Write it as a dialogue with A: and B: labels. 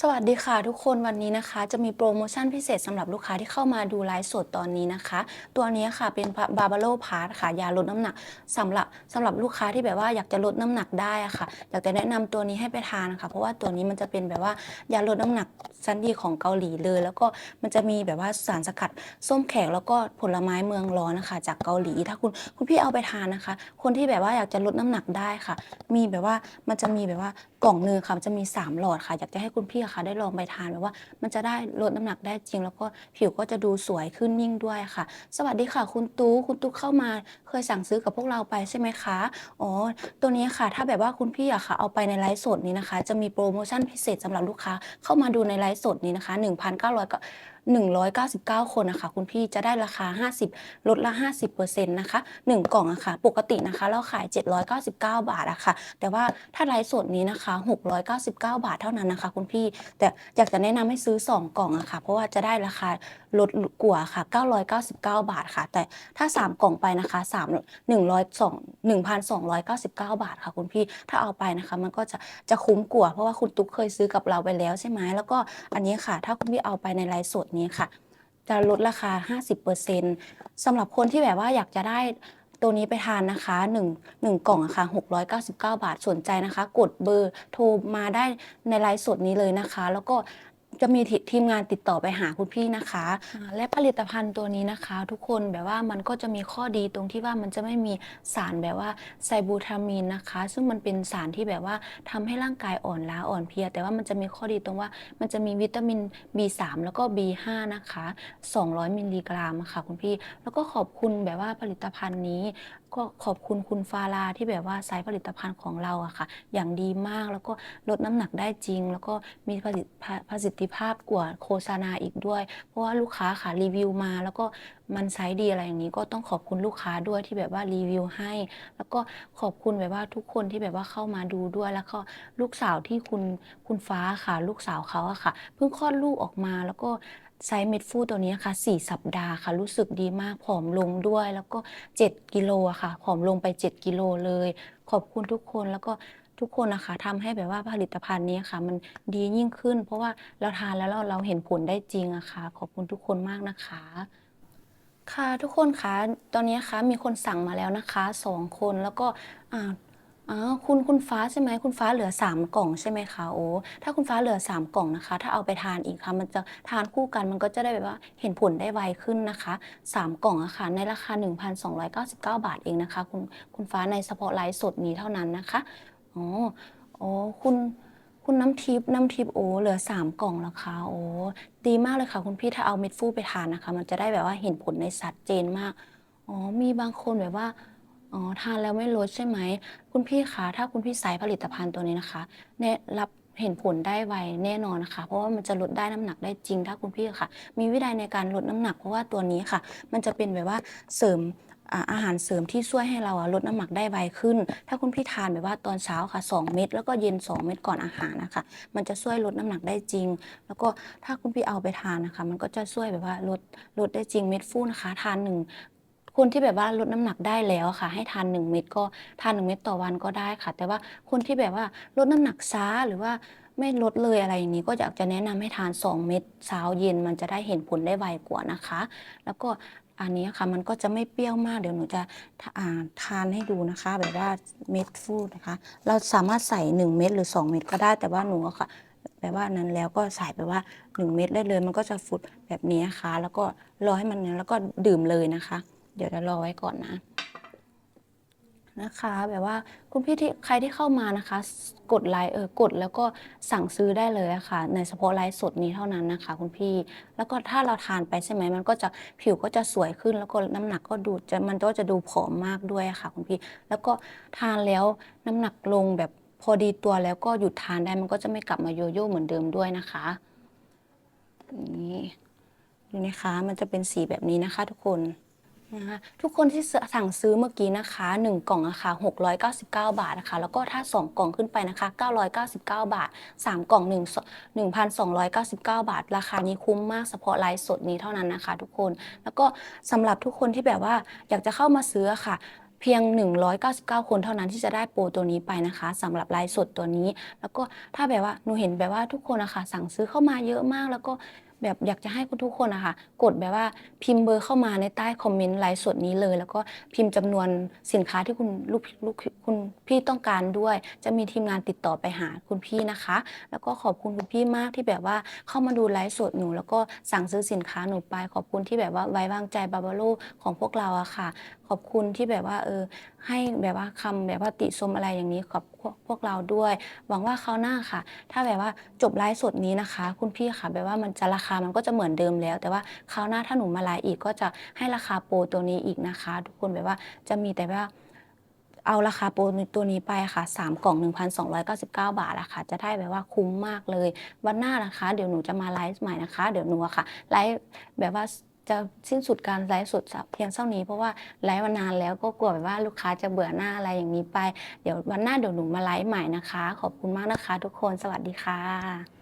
A: สวัสดีค่ะทุกคนวันนี้นะคะ จะมีโปรโมชั่นพิเศษสำหรับลูกค้าที่เข้ามาดูไลฟ์สดตอนนี้นะคะ ตัวนี้ค่ะเป็นบาบาโลพาร์ค่ะยาลดน้ำหนักสำหรับสำหรับลูกค้าที่แบบว่าอยากจะลดน้ำหนักได้อะค่ะ อยากจะแนะนำตัวนี้ให้ไปทานนะคะเพราะว่าตัวนี้มันจะเป็นแบบว่ายาลดน้ำหนักชั้นดีของเกาหลีเลย แล้วก็มันจะมีแบบว่าสารสกัดส้มแขกแล้วก็ผลไม้เมืองร้อนนะคะ จากเกาหลี ถ้าคุณคุณพี่เอาไปทานนะคะ คนที่แบบว่าอยากจะลดน้ำหนักได้ค่ะ มีแบบว่ามันจะมีแบบว่ากล่องนึงค่ะจะมี 3 หลอดค่ะ อยากจะให้คุณพี่อะค่ะได้ลองไปทานแบบว่า มันจะได้ลดน้ำหนักได้จริง แล้วก็ผิวก็จะดูสวยขึ้นยิ่งด้วยค่ะ สวัสดีค่ะ คุณตู้คุณตู้เข้ามาเคยสั่งซื้อกับพวกเราไปใช่ไหมคะอ๋อตัวนี้ค่ะ ถ้าแบบว่าคุณพี่อะค่ะ เอาไปในไลฟ์สดนี้นะคะ จะมีโปรโมชั่นพิเศษสำหรับลูกค้าเข้ามาดูในไลฟ์สดนี้นะคะ 1,900ก็ 199 คนนะคะคุณพี่จะได้ราคา 50 ลดละ 50%นะคะ1กล่องอะค่ะ ปกตินะคะ เราขาย 799 บาทอะค่ะ แต่ว่าถ้าไลฟ์สดนี้นะคะ 699 บาทเท่านั้นนะคะ คุณพี่แต่อยากจะแนะนำให้ซื้อ 2 กล่องอะค่ะ เพราะว่าจะได้ราคาลดกว่าค่ะ 999 บาทค่ะ แต่ถ้า 3 กล่องไปนะคะ 3 102 1,299 บาทค่ะ คุณพี่ถ้าเอาไปนะคะ มันก็จะจะคุ้มกว่าเพราะว่าคุณตุ๊กเคยซื้อกับเราไปแล้วใช่ไหมแล้วก็อันนี้ค่ะ ถ้าคุณพี่เอาไปในไลฟ์สดนี้ค่ะ จะลดราคา 50%สำหรับคนที่แบบว่าอยากจะได้ตัวนี้ไปทานนะคะ1 1กล่องะค่ะ699 บาทสนใจนะคะ กดเบอร์โทรมาได้ในไลฟ์สดนี้เลยนะคะ แล้วก็ จะมีทีทีมงานติดต่อไปหาคุณพี่นะคะอ่าและผลิตภัณฑ์ตัวนี้นะคะ ทุกคนแบบว่ามันก็จะมีข้อดีตรงที่ว่ามันจะไม่มีสารแบบว่าไซบูทามีนนะคะ ซึ่งมันเป็นสารที่แบบว่าทำให้ร่างกายอ่อนล้าอ่อนเพลีย แต่ว่ามันจะมีข้อดีตรงว่ามันจะมีวิตามิน B3 แล้วก็ B5 นะคะ 200 มิลลิกรัมอะค่ะคุณพี่ แล้วก็ขอบคุณแบบว่าผลิตภัณฑ์นี้ ก็ขอบคุณคุณฟาราที่แบบว่าใช้ผลิตภัณฑ์ของเราอะค่ะ อย่างดีมากแล้วก็ลดน้ำหนักได้จริง แล้วก็มีประสิทธิภาพประสิทธิภาพกว่าโฆษณาอีกด้วย เพราะว่าลูกค้าค่ะรีวิวมา แล้วก็มันใช้ดีอะไรอย่างนี้ ก็ต้องขอบคุณลูกค้าด้วยที่แบบว่ารีวิวให้ แล้วก็ขอบคุณแบบว่าทุกคนที่แบบว่าเข้ามาดูด้วย แล้วก็ลูกสาวที่คุณคุณฟ้าค่ะ ลูกสาวเขาอะค่ะ เพิ่งคลอดลูกออกมาแล้วก็ใช้เม็ดฟูตัวนี้ค่ะ 4 สัปดาห์ค่ะ รู้สึกดีมาก ผอมลงด้วย แล้วก็ 7 กิโลอะค่ะ ผอมลงไป 7 กิโลเลย ขอบคุณทุกคน แล้วก็ ทุกคนนะคะทำให้แบบว่าผลิตภัณฑ์นี้ค่ะ มันดียิ่งขึ้น เพราะว่าเราทานแล้วเราเราเห็นผลได้จริงอะค่ะ ขอบคุณทุกคนมากนะคะ ค่ะทุกคนคะตอนนี้คะมีคนสั่งมาแล้วนะคะสองคนแล้วก็อ่าอ๋อคุณคุณฟ้าใช่ไหมคุณฟ้าเหลือ 3 กล่องใช่ไหมคะโอ้ถ้าคุณฟ้าเหลือ 3 กล่องนะคะ ถ้าเอาไปทานอีกค่ะ มันจะทานคู่กันมันก็จะได้แบบว่าเห็นผลได้ไวขึ้นนะคะ 3 กล่องอะค่ะในราคา 1,299 บาทเองนะคะ คุณคุณฟ้าในเฉพาะไลฟ์สดนี้เท่านั้นนะคะ อ๋อ อ๋อ คุณ คุณน้ำทิพย์น้ำทิพย์โอ้เหลือ3กล่องแล้วค่ะโอ้ดีมากเลยค่ะ คุณพี่ถ้าเอาเม็ดฟูไปทานนะคะ มันจะได้แบบว่าเห็นผลในชัดเจนมาก อ๋อ มีบางคนแบบว่า อ๋อ ทานแล้วไม่ลดใช่ไหม คุณพี่คะ ถ้าคุณพี่ใช้ผลิตภัณฑ์ตัวนี้นะคะแน่รับเห็นผลได้ไวแน่นอนนะคะ เพราะว่ามันจะลดได้น้ำหนักได้จริงถ้าคุณพี่ค่ะ มีวินัยในการลดน้ำหนักเพราะว่าตัวนี้ค่ะ มันจะเป็นแบบว่าเสริม อาหารเสริมที่ช่วยให้เราลดน้ำหนักได้ไวขึ้น ถ้าคุณพี่ทานแบบว่าตอนเช้าค่ะ 2 เม็ดแล้วก็เย็น 2 เม็ดก่อนอาหารนะคะ มันจะช่วยลดน้ำหนักได้จริง แล้วก็ถ้าคุณพี่เอาไปทานนะคะ มันก็จะช่วยแบบว่าลดลดได้จริงเม็ดฟูนะคะทานหนึ่งคนที่แบบว่าลดน้ำหนักได้แล้วค่ะ ให้ทาน 1 เม็ดก็ทาน 1 เม็ดต่อวันก็ได้ค่ะ แต่ว่าคนที่แบบว่าลดน้ำหนักช้าหรือว่าไม่ลดเลยอะไรอย่างนี้ก็อยากจะแนะนำให้ทาน 2 เม็ดเช้าเย็นมันจะได้เห็นผลได้ไวกว่านะคะ แล้วก็ อันนี้ค่ะมันก็จะไม่เปรี้ยวมากเดี๋ยวหนูจะทาทานให้ดูนะคะ แบบว่าเม็ดฟูดนะคะ เราสามารถใส่ 1 เม็ดหรือ 2 เม็ดก็ได้แต่ว่าหนูอะค่ะแบบว่านั้นแล้วก็ใส่ไปว่า 1 เม็ดได้เลย มันก็จะฟุดแบบนี้นะคะ แล้วก็รอให้มันนั้นแล้วก็ดื่มเลยนะคะ เดี๋ยวจะรอไว้ก่อนนะ นะคะ แบบว่าคุณพี่ที่ใครที่เข้ามานะคะ กดไลค์เออกดแล้วก็สั่งซื้อได้เลยะค่ะ ในเฉพาะไลฟ์สดนี้เท่านั้นนะคะ คุณพี่แล้วก็ถ้าเราทานไปใช่ไหมมันก็จะผิวก็จะสวยขึ้น แล้วก็น้ำหนักก็ดูจะมันก็จะดูผอมมากด้วยะค่ะ คุณพี่แล้วก็ทานแล้วน้ำหนักลงแบบพอดีตัวแล้วก็หยุดทานได้มันก็จะไม่กลับมาโยโย่เหมือนเดิมด้วยนะคะนี่ดูนะคะมันจะเป็นสีแบบนี้นะคะทุกคน นะคะทุกคนที่สั่งซื้อเมื่อกี้นะคะ 1 กล่องนะคะ699 บาทนะคะ แล้วก็ถ้า 2 กล่องขึ้นไปนะคะ 999 บาท 3 กล่อง 1 1,299 บาท ราคานี้คุ้มมากเฉพาะไลฟ์สดนี้เท่านั้นนะคะ ทุกคน แล้วก็สำหรับทุกคนที่แบบว่าอยากจะเข้ามาซื้อค่ะเพียง 199 คนเท่านั้นที่จะได้โปรตัวนี้ไปนะคะสำหรับไลฟ์สดตัวนี้ แล้วก็ถ้าแบบว่าหนูเห็นแบบว่าทุกคนอะคะสั่งซื้อเข้ามาเยอะมาก แล้วก็ แบบอยากจะให้คุณทุกคนอะค่ะกดแบบว่าพิมพ์เบอร์เข้ามาในใต้คอมเมนต์ไลฟ์สดนี้เลย แล้วก็พิมพ์จำนวนสินค้าที่คุณลูกลูกคุณพี่ต้องการด้วย จะมีทีมงานติดต่อไปหาคุณพี่นะคะ แล้วก็ขอบคุณคุณพี่มากที่แบบว่าเข้ามาดูไลฟ์สดหนู แล้วก็สั่งซื้อสินค้าหนูไป ขอบคุณที่แบบว่าไว้วางใจบาบาโลของพวกเราอะค่ะ ขอบคุณที่แบบว่าเออให้แบบว่าคำแบบว่าติชมอะไรอย่างนี้ขอบพวกพวกเราด้วย หวังว่าคราวหน้าค่ะ ถ้าแบบว่าจบไลฟ์สดนี้นะคะ คุณพี่ค่ะแบบว่ามันจะราคามันก็จะเหมือนเดิมแล้ว แต่ว่าคราวหน้าถ้าหนูมาไลฟ์อีกก็จะให้ราคาโปรตัวนี้อีกนะคะ ทุกคนแบบว่าจะมีแต่ว่าเอาราคาโปรตัวนี้ไปค่ะ 3 กล่อง 1,299 บาทอะค่ะ จะได้แบบว่าคุ้มมากเลย วันหน้านะคะ เดี๋ยวหนูจะมาไลฟ์ใหม่นะคะ เดี๋ยวหนูอะค่ะ ไลฟ์แบบว่าจะสิ้นสุดการไลฟ์สดเพียงเท่านี้เพราะว่าไลฟ์มานานแล้วก็กลัวแบบว่าลูกค้าจะเบื่อหน้าอะไรอย่างนี้ไป เดี๋ยววันหน้าเดี๋ยวหนูมาไลฟ์ใหม่นะคะ ขอบคุณมากนะคะ ทุกคนสวัสดีค่ะ